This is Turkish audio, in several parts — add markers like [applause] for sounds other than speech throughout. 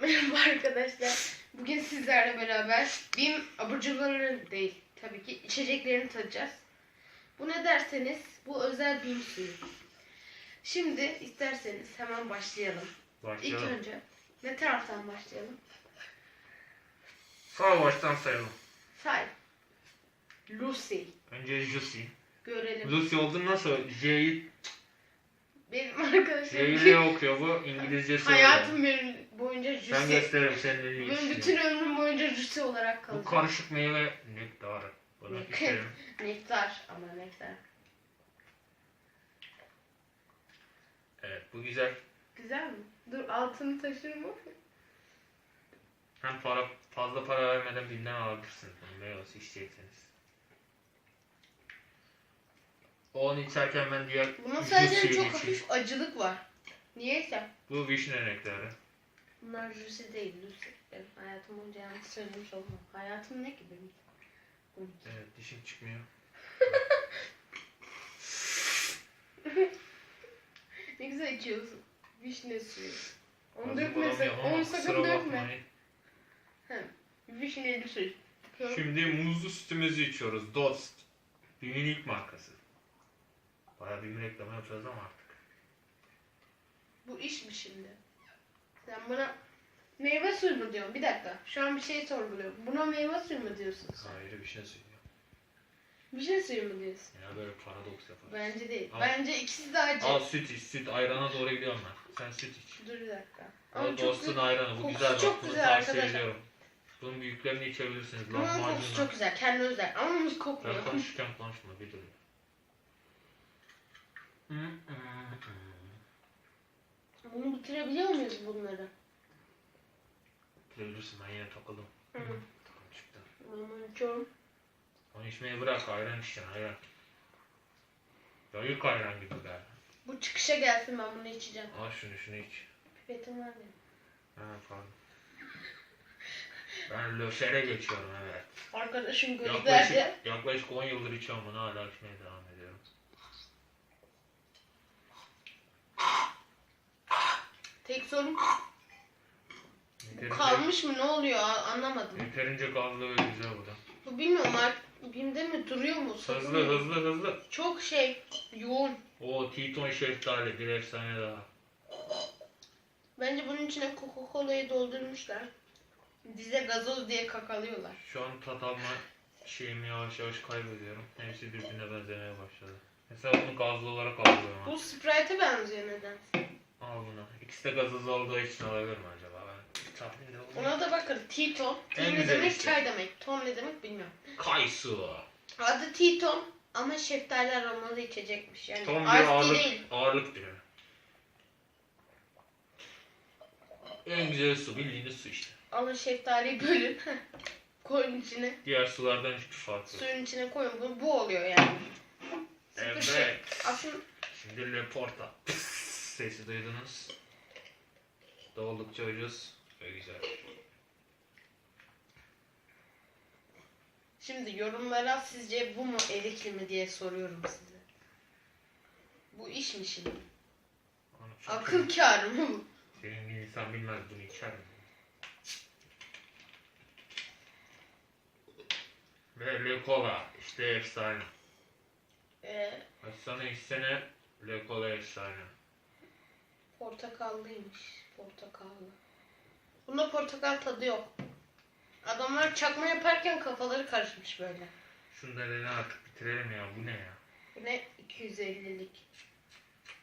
Merhaba arkadaşlar. Bugün sizlerle beraber BİM abur cuburları değil tabii ki içeceklerini tadacağız. Bu ne derseniz bu özel BİM suyu. Şimdi isterseniz hemen başlayalım. İlk Başlayalım. önce ne taraftan başlayalım? Sağ baştan sayalım. Say. Lucy. Önce Juicy. Görelim. Lucy oldu nasıl? J'yi Benim J'yi arkadaşlarım L okuyor bu. İngilizcesi [laughs] hayatım benim boyunca Ben Lucy. gösteririm senin elini Benim bütün ömrüm boyunca Lucy olarak Bu kalacak. karışık meyve nektar. Bunu isterim. [laughs] Nektar ama nektar. Evet bu güzel. Güzel mi? Dur altını taşır mı? Hem para fazla para vermeden binden alabilirsiniz bunu meyvesi içecekseniz. O onu içerken ben diğer Bunun sadece çok içeyim. hafif acılık var. Niyeyse. Bu vişne nektarı. Bunlar Lucy değil, Lucy. Ben hayatım boyunca yanlış söylemiş olmam. Hayatım ne ki benim? Bunun. Evet dişim çıkmıyor. [laughs] Ne güzel içiyorsun. Vişne suyu. Onu Fazla dökme sakın. bulamıyorum ama Onu kusura sakın dökme. bakmayın. He. Vişneli suyu. Şimdi muzlu sütümüzü içiyoruz. Dost. Bim'in ilk markası. Bayağı bir reklamı yapacağız ama artık. Bu iş mi şimdi? Sen bana meyve suyu mu diyorsun? Bir dakika. Şu an bir şey sorguluyorum. Buna meyve suyu mu diyorsun sen? Hayır bir şey söylüyor. Vişne suyu mu diyorsun? Ya böyle paradoks yapar. Bence değil. Al. Bence ikisi de acı. Al süt iç. Süt ayrana doğru gidiyorum ben. Sen süt iç. Dur bir dakika. Ama çok dostun güzel. ayranı. Bu Kokusu güzel bak. çok Bunu güzel tavsiye arkadaşlar. ediyorum. Bunun büyüklerini içebilirsiniz. Bunun kokusu Lahmacunla. çok güzel. Kendi özel. Ama muz Ben kokmuyor. konuşurken konuşma bir dur. Bunu bitirebiliyor muyuz bunları? Bitirebilirsin ben yine takıldım. Hı. Takım çıktı. Ben bunu içiyorum. Onu içmeyi bırak ayran içeceksin ayran. Yayık ayran gibi be. Bu çıkışa gelsin ben bunu içeceğim. Al şunu şunu iç. Pipetim var benim. Ha pardon. Ben löşere geçiyorum evet. Arkadaşım Yaklaşık, gözlerce. yaklaşık 10 yıldır içiyorum bunu hala içmeye devam ediyorum. Tek sorum Yeterince, kalmış mı ne oluyor anlamadım. yeterince gazlı ve güzel bu da. Bu bilmiyorum artık BİM'de mi duruyor mu? Hızlı satılıyor hızlı hızlı. Çok şey yoğun. O Titon şeftali bir efsane daha. Bence bunun içine Coca-Cola'yı doldurmuşlar. Bize gazoz diye kakalıyorlar. Şu an tat alma şeyimi yavaş yavaş kaybediyorum. Hepsi birbirine benzemeye başladı. Mesela bunu gazlı olarak alıyorum. Bu Sprite'e benziyor neden? İkisi de gazsız olduğu için olabilir mi acaba? Ben tahminde olayım. Ona da bakın. T-Ton. T En ne güzel demek? işte. Çay demek. Ton ne demek bilmiyorum. Kayısı. Adı T-Ton ama şeftali aromalı içecekmiş. Yani Tam bir tea ağırlık, değil. ağırlık diyor. En güzel su bildiğiniz su işte. Alın şeftaliyi bölün. [laughs] koyun içine. Diğer sulardan hiçbir farkı yok. Suyun içine koyun. Bu, bu oluyor yani. Sıfır şey. Evet. Aslında Şimdi Leporta. [laughs] Sesi duydunuz. Da oldukça ucuz ve güzel. şimdi yorumlara sizce bu mu erikli mi diye soruyorum size. Bu iş mi şimdi? Onu Akıl kârı mı bu? Senin bir insan bilmez bunu içer mi? Ve Le Cola işte efsane. Ee, Sana içsene Le Cola efsane. Portakallıymış. Portakallı. Bunda portakal tadı yok. Adamlar çakma yaparken kafaları karışmış böyle. Şunu da dene artık bitirelim ya bu ne ya? Bu ne? 250'lik.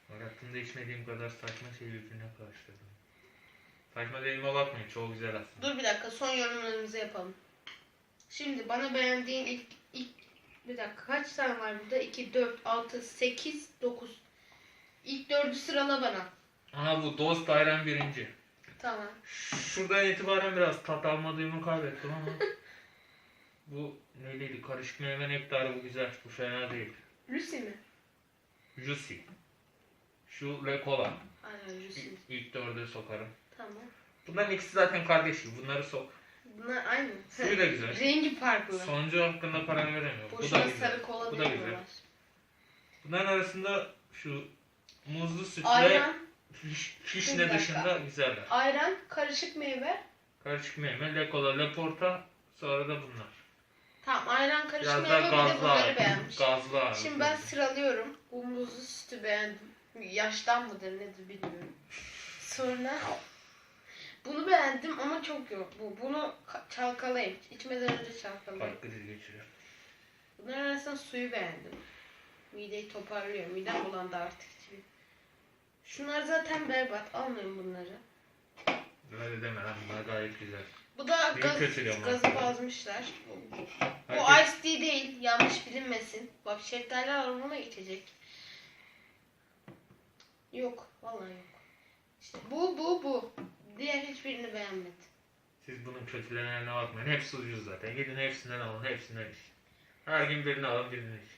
Hayatımda içmediğim kadar saçma şeyi birbirine karıştırdım. Saçma dediğime bakmayın çoğu güzel aslında. Dur bir dakika son yorumlarımızı yapalım. Şimdi bana beğendiğin ilk, ilk bir dakika kaç tane var burada? 2, 4, 6, 8, 9. İlk dördü sırala bana. Aha bu Dost Ayran birinci. Tamam. Şuradan itibaren biraz tat almadığımı kaybettim ama [laughs] bu neyliydi? Karışık meyve nektarı bu güzel. Bu fena değil. Lucy mi? Juicy. Şu Le Cola. Aynen Lucy. İlk, ilk dörde sokarım. Tamam. Bunların ikisi zaten kardeşi. Bunları sok. Bunlar aynı. Suyu da güzel. [laughs] Rengi farklı. Sonuncu hakkında para veremiyorum. Bu da Boşuna güzel. sarı kola Bu da güzel. Bunların arasında şu muzlu sütle Ayran. Hiç, hiç ne dışında güzeller. Ayran, karışık meyve. Karışık meyve, lekola, leporta, sonra da bunlar. Tamam ayran, karışık Biraz meyve bir de bunları beğenmiş. Gazlı ağırlık. Şimdi ben sıralıyorum. Bu muzlu sütü beğendim. Yaştan mıdır nedir bilmiyorum. Sonra bunu beğendim ama çok yok. Bu bunu ka- çalkalayayım. İçmeden önce çalkalayayım. Kalp krizi geçiriyor. Bunların arasında suyu beğendim. Mideyi toparlıyor. Midem bulandı artık. Şunlar zaten berbat. Almayın bunları. Öyle deme lan bunlar gayet güzel. Bu da Neyi gaz, kötülüyorum gazı ben? basmışlar. Bu Herkes- ice tea değil. Yanlış bilinmesin. Bak şeftali aromalı içecek. Yok. Vallahi yok. İşte bu bu bu. Diğer hiçbirini beğenmedim. Siz bunun kötülerine bakmayın. Hepsi ucuz zaten. Gidin hepsinden alın. Hepsinden iç. Her gün birini alın birini iç.